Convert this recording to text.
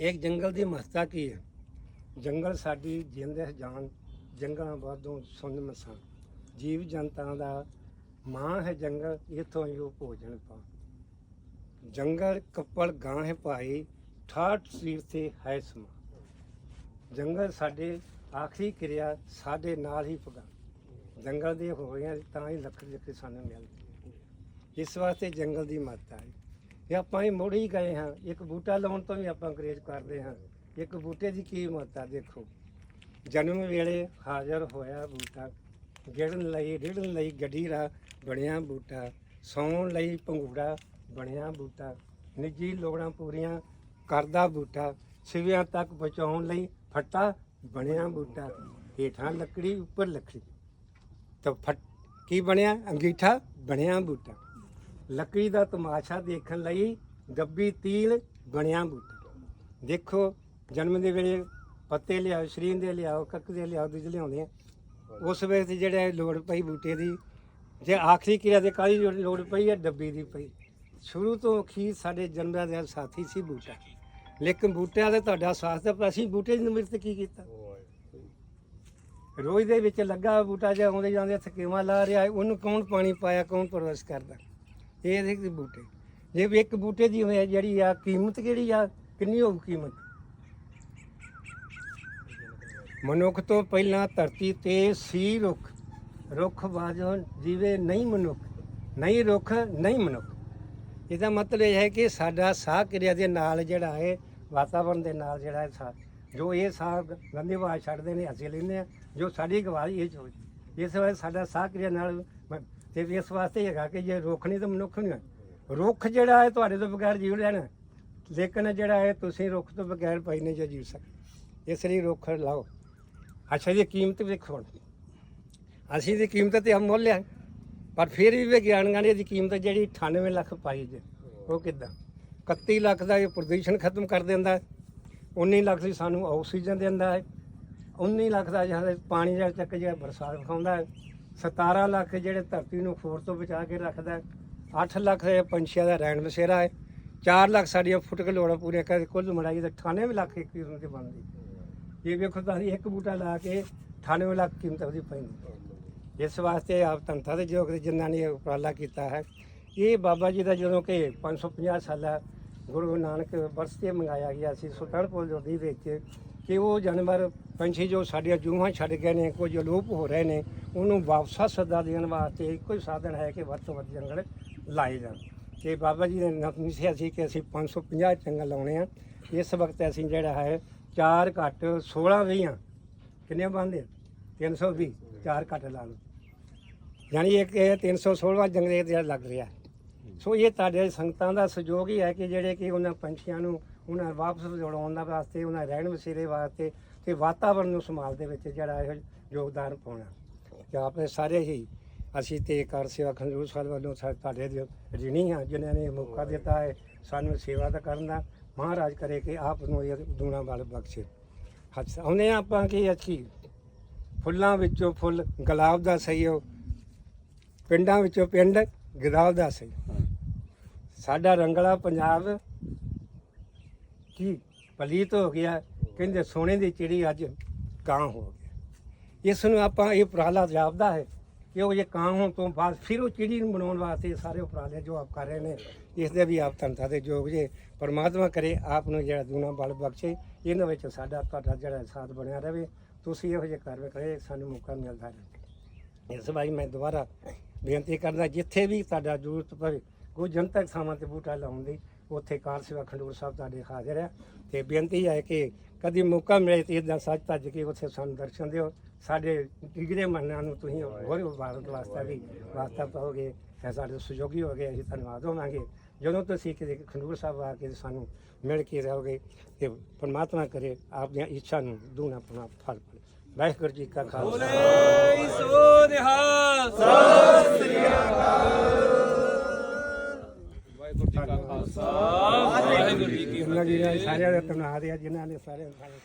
ਇੱਕ ਜੰਗਲ ਦੀ ਮਹੱਤਤਾ ਕੀ ਹੈ? ਜੰਗਲ ਸਾਡੀ ਜਿੰਦ ਹੈ, ਜਾਨ, ਜੰਗਲਾਂ ਬਾਦੋਂ ਸੁੰਨ ਮਸਾਂ। ਜੀਵ ਜੰਤਾਂ ਦਾ ਮਾਂ ਹੈ ਜੰਗਲ, ਇਥੋਂ ਹੀ ਉਹ ਭੋਜਨ ਪਾ ਜੰਗਲ ਕੱਪੜ ਗਾਂ ਹੈ ਭਾਈ, ਠਾਠ ਸਰੀਰ ਤੇ ਹੈ ਸਮਾ। ਜੰਗਲ ਸਾਡੇ ਆਖਰੀ ਕਿਰਿਆ, ਸਾਡੇ ਨਾਲ ਹੀ ਪਗਾ ਜੰਗਲ ਦੇ ਹੋਇਆ ਤਾਂ ਹੀ ਲੱਕੜੀ ਲੱਕੜੀ ਸਾਨੂੰ ਮਿਲਦੀ ਇਸ ਵਾਸਤੇ ਜੰਗਲ ਦੀ ਮਹੱਤਤਾ ਹੈ। ਇਹ ਆਪਾਂ ਹੀ ਮੁੜ ਹੀ ਗਏ ਹਾਂ। ਇੱਕ ਬੂਟਾ ਲਾਉਣ ਤੋਂ ਵੀ ਆਪਾਂ ਅੰਗਰੇਜ਼ ਕਰਦੇ ਹਾਂ। ਇੱਕ ਬੂਟੇ ਦੀ ਕੀ ਮਹੱਤਤਾ ਦੇਖੋ। ਜਨਮ ਵੇਲੇ ਹਾਜ਼ਰ ਹੋਇਆ ਬੂਟਾ। ਗਿੜਨ ਲਈ, ਰਿੜਨ ਲਈ ਗਡੀਰਾ ਬਣਿਆ ਬੂਟਾ। ਸੌਣ ਲਈ ਪੰਗੂੜਾ ਬਣਿਆ ਬੂਟਾ। ਨਿੱਜੀ ਲੋੜਾਂ ਪੂਰੀਆਂ ਕਰਦਾ ਬੂਟਾ। ਸਿਵਿਆਂ ਤੱਕ ਪਹੁੰਚਾਉਣ ਲਈ ਫੱਟਾ ਬਣਿਆ ਬੂਟਾ। ਹੇਠਾਂ ਲੱਕੜੀ, ਉੱਪਰ ਲੱਕੜੀ। ਤਾਂ ਫਟ ਕੀ ਬਣਿਆ? ਅੰਗੀਠਾ ਬਣਿਆ ਬੂਟਾ। ਲੱਕੜੀ ਦਾ ਤਮਾਸ਼ਾ ਦੇਖਣ ਲਈ ਗੱਬੀ ਤੀਲ ਬਣਿਆ ਬੂਟਾ। ਦੇਖੋ, ਜਨਮ ਦੇ ਵੇਲੇ ਪੱਤੇ ਲਿਆਓ ਸ਼ਰੀਨ ਦੇ ਲਿਆਓ ਕੱਕ ਦੇ ਲਿਆਓ, ਦੂਜੇ ਲਿਆਉਂਦੇ ਆ। ਉਸ ਵੇਲੇ ਤੇ ਜਿਹੜੇ ਲੋੜ ਪਈ ਬੂਟੇ ਦੀ, ਜੇ ਆਖਰੀ ਕਿਰਿਆ ਦੇ ਕਾਲੀ ਲੋੜ ਪਈ ਹੈ ਡੱਬੀ ਦੀ ਪਈ। ਸ਼ੁਰੂ ਤੋਂ ਅਖੀਰ ਸਾਡੇ ਜਨਮ ਦੇ ਸਾਥੀ ਸੀ ਬੂਟਾ। ਲੇਕਿਨ ਬੂਟਿਆਂ ਦਾ ਤੁਹਾਡਾ ਸਾਥ ਤਾਂ ਅਸੀਂ ਬੂਟੇ ਦੀ ਨਿਮਰਤ ਕੀ ਕੀਤਾ? ਰੋਜ਼ ਦੇ ਵਿੱਚ ਲੱਗਾ ਬੂਟਾ ਜੇ ਆਉਂਦੇ ਜਾਂਦੇ ਥਕੇਵਾ ਲਾ ਰਿਹਾ ਉਹਨੂੰ ਕੌਣ ਪਾਣੀ ਪਾਇਆ, ਕੌਣ ਪਰਵਰਿਸ਼ ਕਰਦਾ? ਇਹ ਦੇਖ ਬੂਟੇ। ਜੇ ਵੀ ਇੱਕ ਬੂਟੇ ਦੀ ਹੋਇਆ ਜਿਹੜੀ ਆ ਕੀਮਤ ਕਿਹੜੀ ਆ? ਕਿੰਨੀ ਹੋਊ ਕੀਮਤ? ਮਨੁੱਖ ਤੋਂ ਪਹਿਲਾਂ ਧਰਤੀ ਤੇ ਸੀ ਰੁੱਖ। ਰੁੱਖ ਬਾਝੋਂ ਜੀਵੇ ਨਹੀਂ ਮਨੁੱਖ। ਨਹੀਂ ਰੁੱਖ, ਨਹੀਂ ਮਨੁੱਖ। ਇਹਦਾ ਮਤਲਬ ਇਹ ਹੈ ਕਿ ਸਾਡਾ ਸਾਹ ਕਿਰਿਆ ਦੇ ਨਾਲ ਜਿਹੜਾ ਹੈ ਵਾਤਾਵਰਣ ਦੇ ਨਾਲ ਜਿਹੜਾ ਹੈ ਸਾਹ, ਜੋ ਇਹ ਸਾਹ ਗੰਦੀ ਹਵਾ ਛੱਡਦੇ ਨੇ, ਅਸੀਂ ਲੈਂਦੇ ਆ ਜੋ ਸਾਡੀ ਗਵਾਹੀ ਇਹ ਚੋ ਇਸ ਵਾਰ ਸਾਡਾ ਸਾਹ ਕਿਰਿਆ ਨਾਲ ਤੇ ਇਸ ਵਾਸਤੇ ਹੈਗਾ ਕਿ ਜੇ ਰੁੱਖ ਨਹੀਂ ਤਾਂ ਮਨੁੱਖ ਨਹੀਂ ਹੈ। ਰੁੱਖ ਜਿਹੜਾ ਹੈ ਤੁਹਾਡੇ ਤੋਂ ਬਗੈਰ ਜੀਵ ਲੈਣਾ ਲੇਕਿਨ ਜਿਹੜਾ ਹੈ ਤੁਸੀਂ ਰੁੱਖ ਤੋਂ ਬਗੈਰ ਪਈ ਨਹੀਂ ਜੋ ਜੀਵ ਸਕਦੇ। ਇਸ ਲਈ ਰੁੱਖ ਲਾਓ। ਅੱਛਾ ਜੀ ਕੀਮਤ ਵੇਖੋ ਹੁਣ। ਅਸੀਂ ਦੀ ਕੀਮਤ ਤੇ ਅਮੁੱਲ ਹੈ ਪਰ ਫਿਰ ਵੀ ਵਿਗਿਆਨੀਆਂ ਨੇ ਇਹਦੀ ਕੀਮਤ ਜਿਹੜੀ 98 ਲੱਖ ਪਾਈ ਜੇ। ਉਹ ਕਿੱਦਾਂ? 31 ਲੱਖ ਦਾ ਇਹ ਪ੍ਰਦੂਸ਼ਣ ਖਤਮ ਕਰ ਦਿੰਦਾ ਹੈ। 19 ਲੱਖ ਦੀ ਸਾਨੂੰ ਆਕਸੀਜਨ ਦਿੰਦਾ ਹੈ। 19 ਲੱਖ ਦਾ ਜਿਹੜਾ ਪਾਣੀ ਦਾ ਚੱਕ ਜਿਹੜਾ ਬਰਸਾਤ ਵਿਖਾਉਂਦਾ ਹੈ। 17 ਲੱਖ ਜਿਹੜੇ ਧਰਤੀ ਨੂੰ ਖੋਰ ਤੋਂ ਬਚਾ ਕੇ ਰੱਖਦਾ ਹੈ 8 ਲੱਖ ਪੰਛੀਆਂ ਦਾ ਰਹਿਣ ਬਸੇਰਾ ਹੈ 4 ਲੱਖ ਸਾਡੀਆਂ ਫੁੱਟ ਲੋੜਾਂ ਪੂਰੀਆਂ ਕਰ ਕੁੱਲ ਮੜਾਈ ਤਾਂ 98 ਲੱਖ ਇੱਕ ਕਿਸਮ ਦੀ ਬਣਦੀ। ਇਹ ਵੇਖੋ ਤੁਸੀਂ ਇੱਕ ਬੂਟਾ ਲਾ ਕੇ 98 ਲੱਖ ਕੀਮਤ ਉਹਦੀ ਪੈਂਦੀ ਇਸ ਵਾਸਤੇ ਆਪ ਧੰਤਾ ਦੇ ਜੋਗ ਦੇ ਜਿਨ੍ਹਾਂ ਨੇ ਉਪਰਾਲਾ ਕੀਤਾ ਹੈ। ਇਹ ਬਾਬਾ ਜੀ ਦਾ ਜਦੋਂ ਕਿ 550 ਸਾਲਾ ਗੁਰੂ ਨਾਨਕ ਵਰਸ ਤੇ ਮੰਗਾਇਆ ਗਿਆ ਸੀ, ਸੁਲਤਾਨਪੁਰ ਲੋਧੀ ਵਿੱਚ, ਕਿ ਉਹ ਜਾਨਵਰ, ਪੰਛੀ ਜੋ ਸਾਡੀਆਂ ਜੂਹਾਂ ਛੱਡ ਗਏ ਨੇ, ਕੁਝ ਅਲੋਪ ਹੋ ਰਹੇ ਨੇ ਉਹਨੂੰ ਵਾਪਸਾ ਸੱਦਾ ਦੇਣ ਵਾਸਤੇ ਇੱਕੋ ਹੀ ਸਾਧਨ ਹੈ ਕਿ ਵੱਧ ਤੋਂ ਵੱਧ ਜੰਗਲ ਲਾਏ ਜਾਣ। ਕਿ ਬਾਬਾ ਜੀ ਨੇ ਨਮਸਿਆ ਸੀ ਕਿ ਅਸੀਂ 550 ਜੰਗਲ ਲਾਉਣੇ ਆ। ਇਸ ਵਕਤ ਅਸੀਂ ਜਿਹੜਾ ਹੈ 4 ਘੱਟ 16 ਵਹੀਆਂ ਕਿੰਨੇ ਬੰਦੇ 320 4 ਘੱਟ ਲਾ ਲਓ। ਯਾਨੀ ਇੱਕ ਇਹ 316ਵਾਂ ਜੰਗਲ ਇਹ ਜਿਹੜਾ ਲੱਗ ਰਿਹਾ। ਸੋ ਇਹ ਤੁਹਾਡੇ ਸੰਗਤਾਂ ਦਾ ਸਹਿਯੋਗ ਹੀ ਹੈ ਕਿ ਜਿਹੜੇ ਕਿ ਉਹਨਾਂ ਪੰਛੀਆਂ ਨੂੰ ਉਹਨਾਂ ਵਾਪਸ ਜੋੜਾਉਣ ਦਾ ਵਾਸਤੇ, ਉਹਨਾਂ ਰਹਿਣ ਵਸੇਰੇ ਵਾਸਤੇ ਤੇ ਵਾਤਾਵਰਣ ਨੂੰ ਸੰਭਾਲ ਦੇ ਵਿੱਚ ਜਿਹੜਾ ਇਹ ਯੋਗਦਾਨ ਪਾਉਣਾ। ਤੇ ਆਪੇ ਸਾਰੇ ਹੀ ਅਸੀਂ ਤੇ ਕਾਰ ਸੇਵਾ ਖੰਡੂਰ ਸਾਹਿਬ ਵੱਲੋਂ ਸਾ- ਤੁਹਾਡੇ ਦੇ ਰਿਣੀ ਹਾਂ ਜਿਨ੍ਹਾਂ ਨੇ ਇਹ ਮੌਕਾ ਦਿੱਤਾ ਹੈ ਸਾਨੂੰ ਸੇਵਾ ਦਾ ਕਰਨ ਦਾ। ਮਹਾਰਾਜ ਕਰੇ ਕਿ ਆਪ ਨੂੰ ਇਹ ਦੂਣਾ ਬਲ ਬਖਸ਼ੇ। ਹੱਥ ਆਉਂਦੇ ਹਾਂ ਆਪਾਂ ਕਿ ਅੱਛੀ ਫੁੱਲਾਂ ਵਿੱਚੋਂ ਫੁੱਲ ਗੁਲਾਬ ਦਾ ਸਹੀ ਹੋ। ਪਿੰਡਾਂ ਵਿੱਚੋਂ ਪਿੰਡ ਗੁਲਾਬ ਦਾ ਸਹੀ। ਸਾਡਾ ਰੰਗਲਾ ਪੰਜਾਬ ਕੀ ਪਲੀਤ ਹੋ ਗਿਆ ਕਹਿੰਦੇ ਸੋਨੇ ਦੀ ਚਿੜੀ ਅੱਜ ਕਾਂ ਹੋ ਇਸ ਨੂੰ ਆਪਾਂ ਇਹ ਉਪਰਾਲਾ ਜਾਪਦਾ ਹੈ ਕਿ ਉਹ ਜੇ ਕਾਂ ਹੋਣ ਤੋਂ ਬਾਅਦ ਫਿਰ ਉਹ ਚਿੜੀ ਨੂੰ ਬਣਾਉਣ ਵਾਸਤੇ ਸਾਰੇ ਉਪਰਾਲੇ ਜੋ ਆਪ ਕਰ ਰਹੇ ਨੇ। ਇਸ ਦੇ ਵੀ ਆਪ ਤੰਤਾ ਦੇ ਯੋਗ ਜੇ ਪਰਮਾਤਮਾ ਕਰੇ, ਆਪ ਨੂੰ ਜਿਹੜਾ ਦੂਣਾ ਬਲ ਬਖਸ਼ੇ, ਇਹਨਾਂ ਵਿੱਚ ਸਾਡਾ ਤੁਹਾਡਾ ਜਿਹੜਾ ਸਾਥ ਬਣਿਆ ਰਹੇ। ਤੁਸੀਂ ਇਹੋ ਜਿਹੇ ਕਾਰਜ ਕਰੇ, ਸਾਨੂੰ ਮੌਕਾ ਮਿਲਦਾ ਰਹੇ। ਇਸ ਵਾਰੀ ਮੈਂ ਦੁਬਾਰਾ ਬੇਨਤੀ ਕਰਦਾ, ਜਿੱਥੇ ਵੀ ਤੁਹਾਡਾ ਜ਼ਰੂਰਤ ਪਵੇ, ਕੋਈ ਜਨਤਕ ਥਾਵਾਂ ਤੇ ਬੂਟਾ ਲਾਉਣ ਦੀ ਉੱਥੇ ਕਾਰ ਸੇਵਾ ਖੰਡੂਰ ਸਾਹਿਬ ਤੁਹਾਡੇ ਹਾਜ਼ਰ ਹੈ। ਤੇ ਬੇਨਤੀ ਹੈ ਕਿ ਕਦੀ ਮੌਕਾ ਮਿਲੇ ਤੇ ਇਦਾਂ ਸੱਚ ਭੱਜ ਕੇ ਉੱਥੇ ਸਾਨੂੰ ਦਰਸ਼ਨ ਦਿਓ। ਸਾਡੇ ਡਿਗਰੇ ਮੰਨਾਂ ਨੂੰ ਤੁਸੀਂ ਹੋਰ ਭਾਰਤ ਵਾਸਤੇ ਵੀ ਵਾਸਤਾ ਪਾਓਗੇ ਤੇ ਸਾਡੇ ਸਹਿਯੋਗੀ ਹੋ ਗਏ ਅਸੀਂ ਧੰਨਵਾਦ ਹੋਵਾਂਗੇ। ਜਦੋਂ ਤੁਸੀਂ ਕਿਤੇ ਖੰਡੂਰ ਸਾਹਿਬ ਆ ਕੇ ਸਾਨੂੰ ਮਿਲ ਕੇ ਰਹੋਗੇ ਤੇ ਪਰਮਾਤਮਾ ਕਰੇ ਆਪ ਦੀਆਂ ਇੱਛਾ ਨੂੰ ਦੂਣਾ ਪਣਾ ਫਲ ਵਾਹਿਗੁਰੂ ਜੀ ਕਾ ਖਾਲਸਾ। ਸੋ ਨਿਹਾਲ। ਵਾਹਿਗੁਰੂ ਜੀ ਕਾ ਖਾਲਸਾ ਵਾਹਿਗੁਰੂ ਜੀ ਕੀ ਸਾਰਿਆਂ ਦਾ ਧੰਨਵਾਦ ਹੈ ਜਿਨ੍ਹਾਂ ਨੇ ਸਾਰੇ ਸਾਰੇ